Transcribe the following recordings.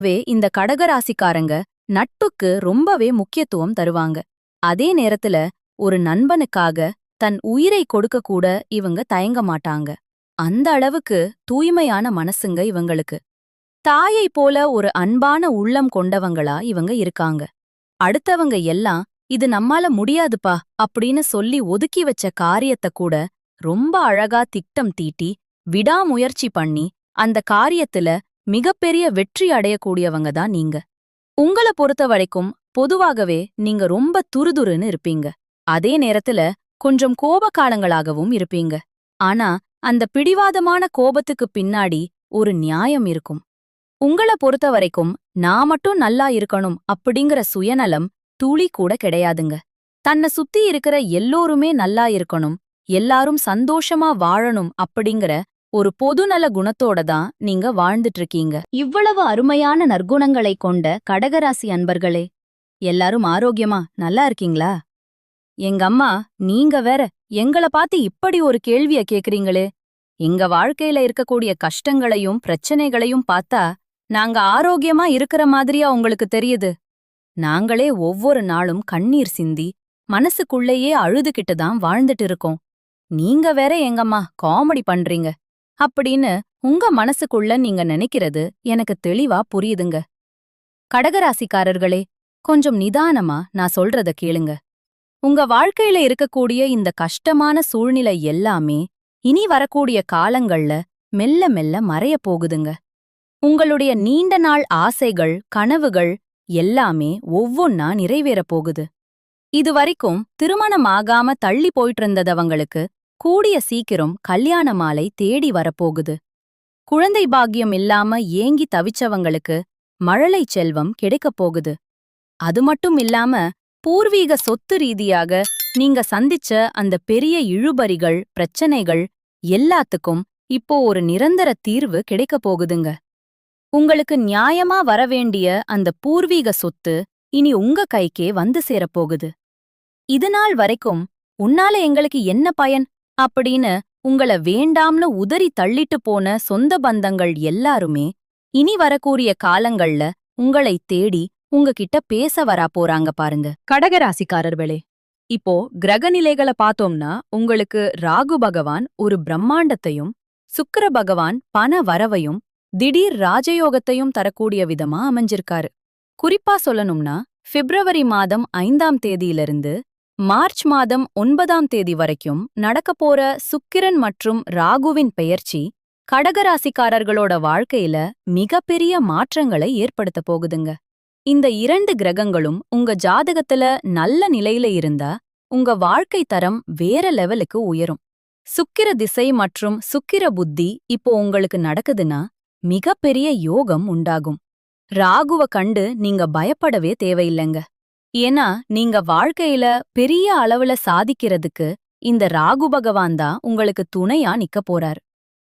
வே இந்த கடகராசிக்காரங்க நட்புக்கு ரொம்பவே முக்கியத்துவம் தருவாங்க. அதே நேரத்துல ஒரு நண்பனுக்காக தன் உயிரை கொடுக்க கூட இவங்க தயங்க மாட்டாங்க. அந்த அளவுக்கு தூய்மையான மனசுங்க இவங்களுக்கு. தாயை போல ஒரு அன்பான உள்ளம் கொண்டவங்களா இவங்க இருக்காங்க. அடுத்தவங்க எல்லாம் இது நம்மால முடியாதுப்பா அப்படின்னு சொல்லி ஒதுக்கி வச்ச காரியத்த கூட ரொம்ப அழகா திட்டம் தீட்டி விடாமுயற்சி பண்ணி அந்த காரியத்துல மிகப்பெரிய வெற்றி அடையக்கூடியவங்க தான் நீங்க. உங்கள பொறுத்த வரைக்கும் பொதுவாகவே நீங்க ரொம்ப துருதுருன்னு இருப்பீங்க. அதே நேரத்துல கொஞ்சம் கோபக்காலங்களாகவும் இருப்பீங்க. ஆனா அந்த பிடிவாதமான கோபத்துக்கு பின்னாடி ஒரு நியாயம் இருக்கும். உங்கள பொறுத்த வரைக்கும் நான் மட்டும் நல்லா இருக்கணும் அப்படிங்கிற சுயநலம் துளி கூட கிடையாதுங்க. தன்னை சுத்தி இருக்கிற எல்லோருமே நல்லா இருக்கணும் எல்லாரும் சந்தோஷமா வாழணும் அப்படிங்கிற ஒரு பொதுநல குணத்தோட தான் நீங்க வாழ்ந்துட்டு இருக்கீங்க இவ்வளவு அருமையான நற்குணங்களை கொண்ட கடகராசி அன்பர்களே எல்லாரும் ஆரோக்கியமா நல்லா இருக்கீங்களா? எங்க அம்மா நீங்க வேற எங்கள பார்த்து இப்படி ஒரு கேள்விய கேக்குறீங்களே. எங்க வாழ்க்கையில இருக்கக்கூடிய கஷ்டங்களையும் பிரச்சனைகளையும் பார்த்தா நாங்க ஆரோக்கியமா இருக்கிற மாதிரியா உங்களுக்கு தெரியுது. நாங்களே ஒவ்வொரு நாளும் கண்ணீர் சிந்தி மனசுக்குள்ளேயே அழுதுகிட்டு தான் வாழ்ந்துட்டு இருக்கோம். நீங்க வேற எங்கம்மா காமெடி பண்றீங்க. அப்படின்னு உங்க மனசுக்குள்ள நீங்க நினைக்கிறது எனக்கு தெளிவா புரியுதுங்க. கடகராசிக்காரர்களே கொஞ்சம் நிதானமா நான் சொல்றத கேளுங்க. உங்க வாழ்க்கையில இருக்கக்கூடிய இந்த கஷ்டமான சூழ்நிலை எல்லாமே இனி வரக்கூடிய காலங்கள்ல மெல்ல மெல்ல மறைய போகுதுங்க. உங்களுடைய நீண்ட நாள் ஆசைகள் கனவுகள் எல்லாமே ஒவ்வொன்னா நிறைவேறப் போகுது. இதுவரைக்கும் திருமணமாகாம தள்ளி போயிட்டு இருந்ததவங்களுக்கு கூடிய சீக்கிரம் கல்யாண மாலை தேடி வரப்போகுது. குழந்தை பாக்கியம் இல்லாம ஏங்கி தவிச்சவங்களுக்கு மழலை செல்வம் கிடைக்கப் போகுது. அது மட்டும் இல்லாம பூர்வீக சொத்து ரீதியாக நீங்க சந்திச்ச அந்த பெரிய இழுபறிகள் பிரச்சனைகள் எல்லாத்துக்கும் இப்போ ஒரு நிரந்தர தீர்வு கிடைக்கப் போகுதுங்க. உங்களுக்கு நியாயமா வரவேண்டிய அந்த பூர்வீக சொத்து இனி உங்க கைக்கே வந்து சேரப்போகுது இதுநாள் வரைக்கும் உன்னால எங்களுக்கு என்ன பயன்? அப்படின்னு உங்கள வேண்டாம்னு உதறி தள்ளிட்டு போன சொந்த பந்தங்கள் எல்லாருமே இனி வரக்கூடிய காலங்கள்ல உங்களை தேடி உங்ககிட்ட பேச வரா போறாங்க பாருங்க. கடகராசிக்காரர்களே இப்போ கிரகநிலைகளை பார்த்தோம்னா உங்களுக்கு ராகு பகவான் ஒரு பிரம்மாண்டத்தையும் சுக்கர பகவான் பண வரவையும் திடீர் ராஜயோகத்தையும் தரக்கூடிய விதமா அமைஞ்சிருக்காரு. குறிப்பா சொல்லணும்னா பிப்ரவரி மாதம் ஐந்தாம் தேதியிலிருந்து மார்ச் மாதம் ஒன்பதாம் தேதி வரைக்கும் நடக்கப் போற சுக்கிரன் மற்றும் ராகுவின் பெயர்ச்சி கடகராசிக்காரர்களோட வாழ்க்கையில மிகப்பெரிய மாற்றங்களை ஏற்படுத்த போகுதுங்க. இந்த இரண்டு கிரகங்களும் உங்க ஜாதகத்துல நல்ல நிலையில இருந்தா உங்க வாழ்க்கை தரம் வேற லெவலுக்கு உயரும். சுக்கிர திசை மற்றும் சுக்கிர புத்தி இப்போ உங்களுக்கு நடக்குதுன்னா மிகப்பெரிய யோகம் உண்டாகும். ராகுவ கண்டு நீங்க பயப்படவே தேவையில்லைங்க. ஏன்னா நீங்க வாழ்க்கையில பெரிய அளவுல சாதிக்கிறதுக்கு இந்த ராகு பகவான் தான் உங்களுக்கு துணையா நிக்க போறார்.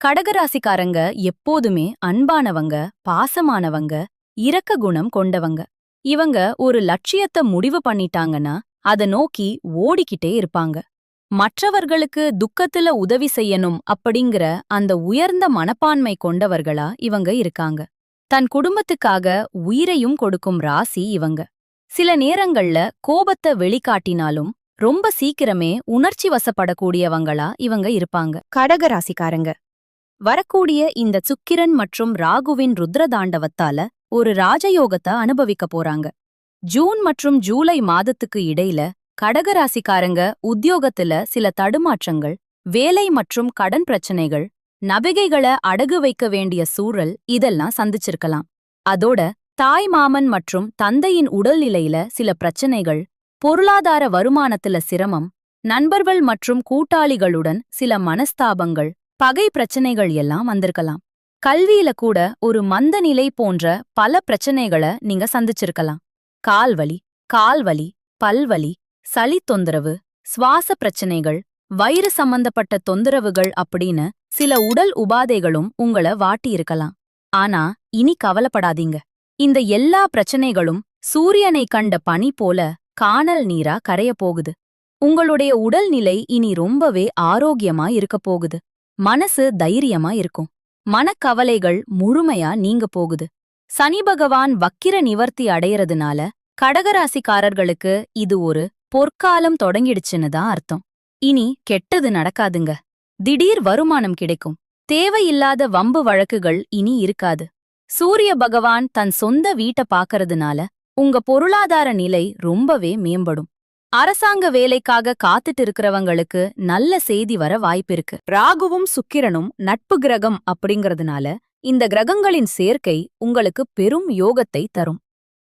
கடகராசிக்காரங்க எப்போதுமே அன்பானவங்க பாசமானவங்க இரக்க குணம் கொண்டவங்க. இவங்க ஒரு லட்சியத்தை முடிவு பண்ணிட்டாங்கன்னா அத நோக்கி ஓடிக்கிட்டே இருப்பாங்க. மற்றவர்களுக்கு துக்கத்துல உதவி செய்யணும் அப்படிங்கிற அந்த உயர்ந்த மனப்பான்மை கொண்டவர்களா இவங்க இருக்காங்க. தன் குடும்பத்துக்காக உயிரையும் கொடுக்கும் ராசி இவங்க. சில நேரங்கள்ல கோபத்தை வெளிக்காட்டினாலும் ரொம்ப சீக்கிரமே உணர்ச்சி வசப்படக்கூடியவங்களா இவங்க இருப்பாங்க. கடகராசிக்காரங்க. வரக்கூடிய இந்த சுக்கிரன் மற்றும் ராகுவின் ருத்ரதாண்டவத்தால ஒரு ராஜயோகத்தை அனுபவிக்க போறாங்க. ஜூன் மற்றும் ஜூலை மாதத்துக்கு இடையில கடகராசிக்காரங்க உத்தியோகத்துல சில தடுமாற்றங்கள் வேலை மற்றும் கடன் பிரச்சனைகள் நபிகைகளை அடகு வைக்க வேண்டிய சூழல் இதெல்லாம் சந்திச்சிருக்கலாம். அதோட தாய் மாமன் மற்றும் தந்தையின் உடல்நிலையில சில பிரச்சனைகள் பொருளாதார வருமானத்துல சிரமம் நண்பர்கள் மற்றும் கூட்டாளிகளுடன் சில மனஸ்தாபங்கள் பகை பிரச்சனைகள் எல்லாம் வந்திருக்கலாம். கல்வியில கூட ஒரு மந்த நிலை போன்ற பல பிரச்சனைகளை நீங்க சந்திச்சிருக்கலாம். கால்வலி கால்வலி பல்வலி சளி தொந்தரவு சுவாச பிரச்சனைகள் வயிறு சம்பந்தப்பட்ட தொந்தரவுகள் அப்படின்னு சில உடல் உபாதைகளும் உங்கள வாட்டியிருக்கலாம் ஆனா இனி கவலைப்படாதீங்க. இந்த எல்லா பிரச்சனைகளும் சூரியனை கண்ட பனி போல காணல் நீரா கரையப் போகுது. உங்களுடைய உடல்நிலை இனி ரொம்பவே ஆரோக்கியமா இருக்கப் போகுது. மனசு தைரியமா இருக்கும். மனக்கவலைகள் முழுமையா நீங்க போகுது. சனி பகவான் வக்கிர நிவர்த்தி அடையறதுனால கடகராசிக்காரர்களுக்கு இது ஒரு பொற்காலம் தொடங்கிடுச்சுன்னு தான் அர்த்தம். இனி கெட்டது நடக்காதுங்க. திடீர் வருமானம் கிடைக்கும். தேவையில்லாத வம்பு வழக்குகள் இனி இருக்காது. சூரிய பகவான் தன் சொந்த வீட்ட பாக்கறதுனால உங்க பொருளாதார நிலை ரொம்பவே மேம்படும். அரசாங்க வேலைக்காக காத்துட்டு இருக்கிறவங்களுக்கு நல்ல செய்தி வர வாய்ப்பிருக்கு ராகுவும் சுக்கிரனும் நட்பு கிரகம் அப்படிங்கறதுனால இந்த கிரகங்களின் சேர்க்கை உங்களுக்கு பெரும் யோகத்தை தரும்.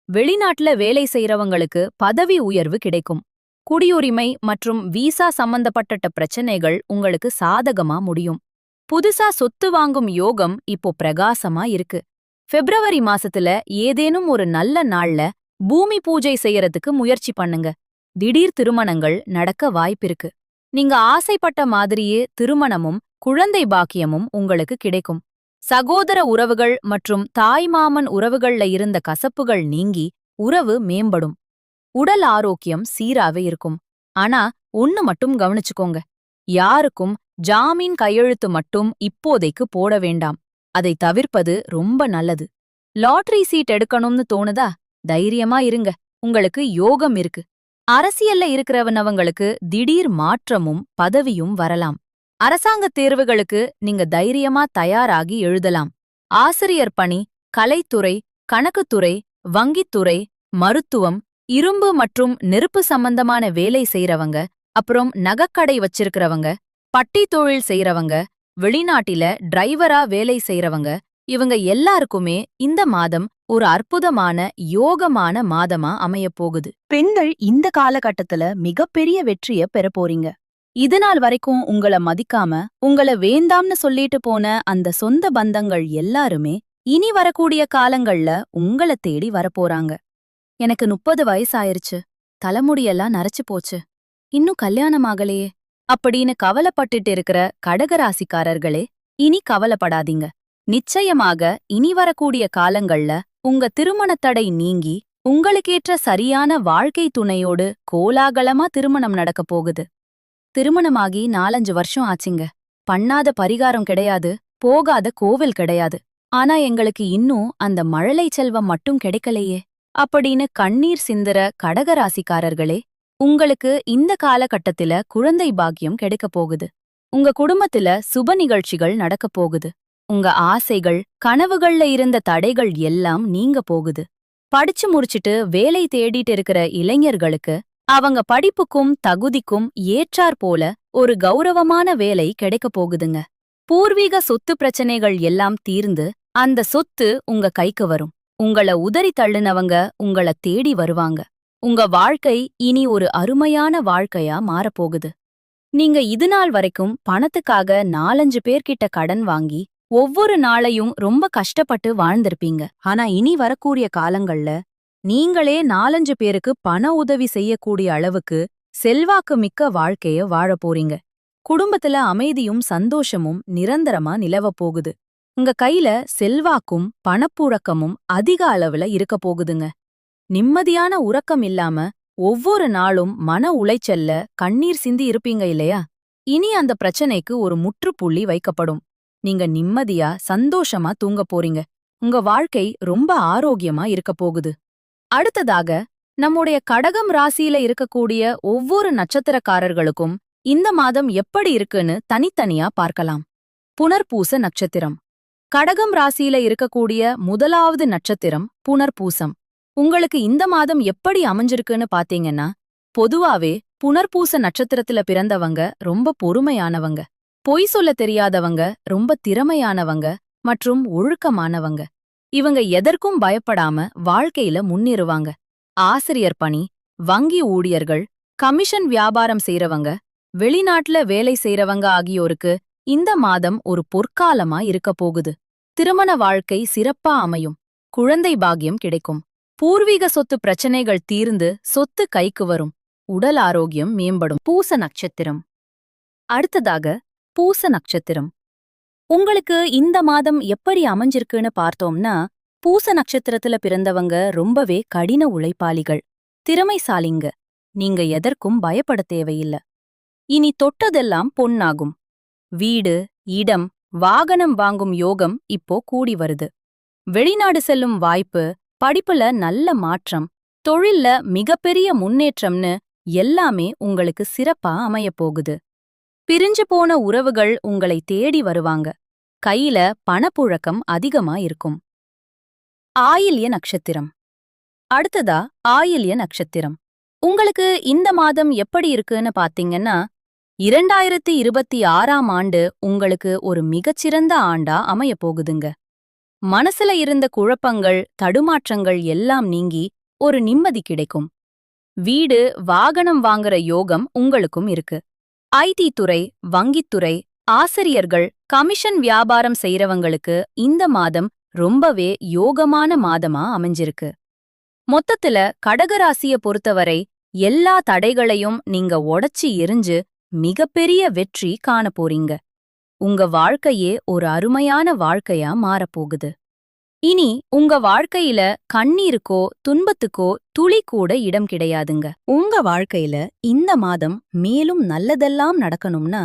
வெளிநாட்டுல வேலை செய்யறவங்களுக்கு பதவி உயர்வு கிடைக்கும். குடியுரிமை மற்றும் வீசா சம்பந்தப்பட்ட பிரச்சனைகள் உங்களுக்கு சாதகமா முடியும். புதுசா சொத்து வாங்கும் யோகம் இப்போ பிரகாசமா இருக்கு. பிப்ரவரி மாசத்துல ஏதேனும் ஒரு நல்ல நாள்ல பூமி பூஜை செய்யறதுக்கு முயற்சி பண்ணுங்க. திடீர் திருமணங்கள் நடக்க வாய்ப்பிருக்கு. நீங்க ஆசைப்பட்ட மாதிரியே திருமணமும் குழந்தை பாக்கியமும் உங்களுக்கு கிடைக்கும். சகோதர உறவுகள் மற்றும் தாய்மாமன் உறவுகள்ல இருந்த கசப்புகள் நீங்கி உறவு மேம்படும். உடல் ஆரோக்கியம் சீராவே இருக்கும். ஆனா ஒன்னு மட்டும் கவனிச்சுக்கோங்க. யாருக்கும் ஜாமீன் கையெழுத்து மட்டும் இப்போதைக்கு போட வேண்டாம். அதை தவிர்ப்பது ரொம்ப நல்லது. லாட்டரி சீட் எடுக்கணும்னு தோணுதா? தைரியமா இருங்க. உங்களுக்கு யோகம் இருக்கு. அரசியல்ல இருக்கிறவனவங்களுக்கு திடீர் மாற்றமும் பதவியும் வரலாம். அரசாங்கத் தேர்வுகளுக்கு நீங்க தைரியமா தயாராகி எழுதலாம். ஆசிரியர் பணி கலைத்துறை கணக்குத்துறை வங்கித்துறை மருத்துவம் இரும்பு மற்றும் நெருப்பு சம்பந்தமான வேலை செய்றவங்க அப்புறம் நகக்கடை வச்சிருக்கிறவங்க பட்டி தொழில் செய்றவங்க வெளிநாட்டில டிரைவரா வேலை செய்யறவங்க இவங்க எல்லாருக்குமே இந்த மாதம் ஒரு அற்புதமான யோகமான மாதமா அமையப் போகுது. பெண்கள் இந்த காலகட்டத்துல மிகப்பெரிய வெற்றிய பெற போறீங்க. இதுநாள் வரைக்கும் உங்கள மதிக்காம உங்கள வேண்டாம்னு சொல்லிட்டு போன அந்த சொந்த பந்தங்கள் எல்லாருமே இனி வரக்கூடிய காலங்கள்ல உங்கள தேடி வரப்போறாங்க. எனக்கு முப்பது வயசாயிருச்சு. தலைமுடியெல்லாம் நரைச்சு போச்சு. இன்னும் கல்யாணம் ஆகலையே. அப்படின்னு கவலைப்பட்டுட்டு இருக்கிற கடகராசிக்காரர்களே இனி கவலைப்படாதீங்க. நிச்சயமாக இனி வரக்கூடிய காலங்கள்ல உங்க திருமணத்தடை நீங்கி உங்களுக்கேற்ற சரியான வாழ்க்கை துணையோடு கோலாகலமா திருமணம் நடக்கப் போகுது. திருமணமாகி நாலஞ்சு வருஷம் ஆச்சுங்க. பண்ணாத பரிகாரம் கிடையாது போகாத கோவில் கிடையாது. ஆனா எங்களுக்கு இன்னும் அந்த மழலை செல்வம் மட்டும் கிடைக்கலையே அப்படின்னு கண்ணீர் சிந்துற கடகராசிக்காரர்களே உங்களுக்கு இந்த காலகட்டத்தில குழந்தை பாக்கியம் கிடைக்கப் போகுது. உங்க குடும்பத்துல சுப நிகழ்ச்சிகள் நடக்கப் போகுது. உங்க ஆசைகள் கனவுகள்ல இருந்த தடைகள் எல்லாம் நீங்க போகுது. படிச்சு முடிச்சிட்டு வேலை தேடிட்டு இருக்கிற இளைஞர்களுக்கு அவங்க படிப்புக்கும் தகுதிக்கும் ஏற்றாற் போல ஒரு கௌரவமான வேலை கிடைக்கப் போகுதுங்க. பூர்வீக சொத்து பிரச்சனைகள் எல்லாம் தீர்ந்து அந்த சொத்து உங்க கைக்கு வரும். உங்கள உதறி தள்ளுனவங்க உங்கள தேடி வருவாங்க. உங்க வாழ்க்கை இனி ஒரு அருமையான வாழ்க்கையா மாறப்போகுது. நீங்க இது நாள் வரைக்கும் பணத்துக்காக நாலஞ்சு பேர்கிட்ட கடன் வாங்கி ஒவ்வொரு நாளையும் ரொம்ப கஷ்டப்பட்டு வாழ்ந்திருப்பீங்க. ஆனா இனி வரக்கூடிய காலங்கள்ல நீங்களே நாலஞ்சு பேருக்கு பண உதவி செய்யக்கூடிய அளவுக்கு செல்வாக்கு மிக்க வாழ்க்கைய வாழப் போறீங்க. குடும்பத்துல அமைதியும் சந்தோஷமும் நிரந்தரமா நிலவப் போகுது. உங்க கையில செல்வாக்கும் பணப்புழக்கமும் அதிக அளவுல இருக்க போகுதுங்க. நிம்மதியான உறக்கம் இல்லாம ஒவ்வொரு நாளும் மன உளைச்சல்ல கண்ணீர் சிந்தி இருப்பீங்க இல்லையா? இனி அந்த பிரச்சனைக்கு ஒரு முற்றுப்புள்ளி வைக்கப்படும். நீங்க நிம்மதியா சந்தோஷமா தூங்க போறீங்க. உங்க வாழ்க்கை ரொம்ப ஆரோக்கியமா இருக்க போகுது. அடுத்ததாக நம்முடைய கடகம் ராசியில இருக்கக்கூடிய ஒவ்வொரு நட்சத்திரக்காரர்களுக்கும் இந்த மாதம் எப்படி இருக்குன்னு தனித்தனியா பார்க்கலாம். புனர்பூச நட்சத்திரம். கடகம் ராசியில இருக்கக்கூடிய முதலாவது நட்சத்திரம் புனர்பூசம். உங்களுக்கு இந்த மாதம் எப்படி அமைஞ்சிருக்குன்னு பாத்தீங்கன்னா பொதுவாவே புனர்பூச நட்சத்திரத்துல பிறந்தவங்க ரொம்ப பொறுமையானவங்க. பொய் சொல்ல தெரியாதவங்க ரொம்ப திறமையானவங்க மற்றும் ஒழுக்கமானவங்க. இவங்க எதற்கும் பயப்படாம வாழ்க்கையில முன்னேறுவாங்க. ஆசிரியர் பணி வங்கி ஊழியர்கள் கமிஷன் வியாபாரம் செய்றவங்க வெளிநாட்டுல வேலை செய்றவங்க ஆகியோருக்கு இந்த மாதம் ஒரு பொற்காலமா இருக்க போகுது. திருமண வாழ்க்கை சிறப்பா அமையும். குழந்தை பாக்கியம் கிடைக்கும். பூர்வீக சொத்து பிரச்சனைகள் தீர்ந்து சொத்து கைக்கு வரும். உடல் ஆரோக்கியம் மேம்படும். பூச நட்சத்திரம். அடுத்ததாக பூச நட்சத்திரம். உங்களுக்கு இந்த மாதம் எப்படி அமைஞ்சிருக்குன்னு பார்த்தோம்னா பூச நட்சத்திரத்துல பிறந்தவங்க ரொம்பவே கடின உழைப்பாளிகள். திறமைசாலிங்க. நீங்க எதற்கும் பயப்பட தேவையில்ல. இனி தொட்டதெல்லாம் பொன்னாகும். வீடு இடம் வாகனம் வாங்கும் யோகம் இப்போ கூடி வருது. வெளிநாடு செல்லும் வாய்ப்பு படிப்புல நல்ல மாற்றம் தொழில்ல மிகப்பெரிய முன்னேற்றம்னு எல்லாமே உங்களுக்கு சிறப்பா அமையப்போகுது பிரிஞ்சு போன உறவுகள் உங்களை தேடி வருவாங்க. கையில பணப்புழக்கம் அதிகமா இருக்கும். ஆயில்ய நட்சத்திரம். அடுத்ததா ஆயில்ய நட்சத்திரம். உங்களுக்கு இந்த மாதம் எப்படி இருக்குன்னு பாத்தீங்கன்னா இரண்டாயிரத்தி இருபத்தி ஆறாம் ஆண்டு உங்களுக்கு ஒரு மிகச்சிறந்த ஆண்டா அமையப் போகுதுங்க. மனசுல இருந்த குழப்பங்கள் தடுமாற்றங்கள் எல்லாம் நீங்கி ஒரு நிம்மதி கிடைக்கும். வீடு வாகனம் வாங்குற யோகம் உங்களுக்கும் இருக்கு. ஐடி துறை வங்கித்துறை ஆசிரியர்கள் கமிஷன் வியாபாரம் செய்யறவங்களுக்கு இந்த மாதம் ரொம்பவே யோகமான மாதமா அமைஞ்சிருக்கு. மொத்தத்துல கடகராசிய பொறுத்தவரை எல்லா தடைகளையும் நீங்க உடைச்சி எரிஞ்சு மிகப்பெரிய வெற்றி காண போறீங்க உங்க வாழ்க்கையே ஒரு அருமையான வாழ்க்கையா மாறப்போகுது. இனி உங்க வாழ்க்கையில கண்ணீருக்கோ துன்பத்துக்கோ துளி கூட இடம் கிடையாதுங்க. உங்க வாழ்க்கையில இந்த மாதம் மேலும் நல்லதெல்லாம் நடக்கணும்னா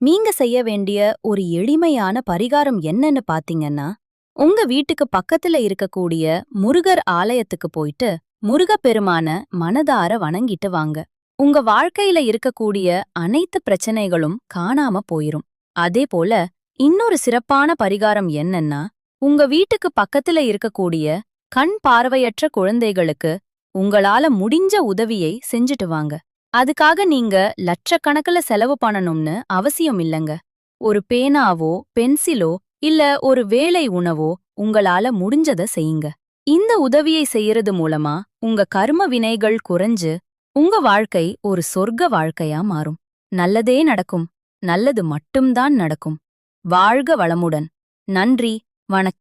நீங்க செய்ய வேண்டிய ஒரு எளிமையான பரிகாரம் என்னன்னு பாத்தீங்கன்னா உங்க வீட்டுக்கு பக்கத்துல இருக்கக்கூடிய முருகர் ஆலயத்துக்கு போயிட்டு முருகப்பெருமான மனதார வணங்கிட்டு வாங்க. உங்க வாழ்க்கையில இருக்கக்கூடிய அனைத்து பிரச்சனைகளும் காணாம போயிரும். அதே போல இன்னொரு சிறப்பான பரிகாரம் என்னன்னா உங்க வீட்டுக்கு பக்கத்துல இருக்கக்கூடிய கண் பார்வையற்ற குழந்தைகளுக்கு உங்களால முடிஞ்ச உதவியை செஞ்சுட்டு வாங்க. அதுக்காக நீங்க லட்சக்கணக்குல செலவு பண்ணணும்னு அவசியம் இல்லங்க. ஒரு பேனாவோ பென்சிலோ இல்ல ஒரு வேலை உணவோ உங்களால முடிஞ்சத செய்யுங்க. இந்த உதவியை செய்யறது மூலமா உங்க கர்ம வினைகள் குறைஞ்சு உங்க வாழ்க்கை ஒரு சொர்க்க வாழ்க்கையா மாறும். நல்லதே நடக்கும். நல்லது மட்டும்தான் நடக்கும். வாழ்க வளமுடன். நன்றி. வணக்கம்.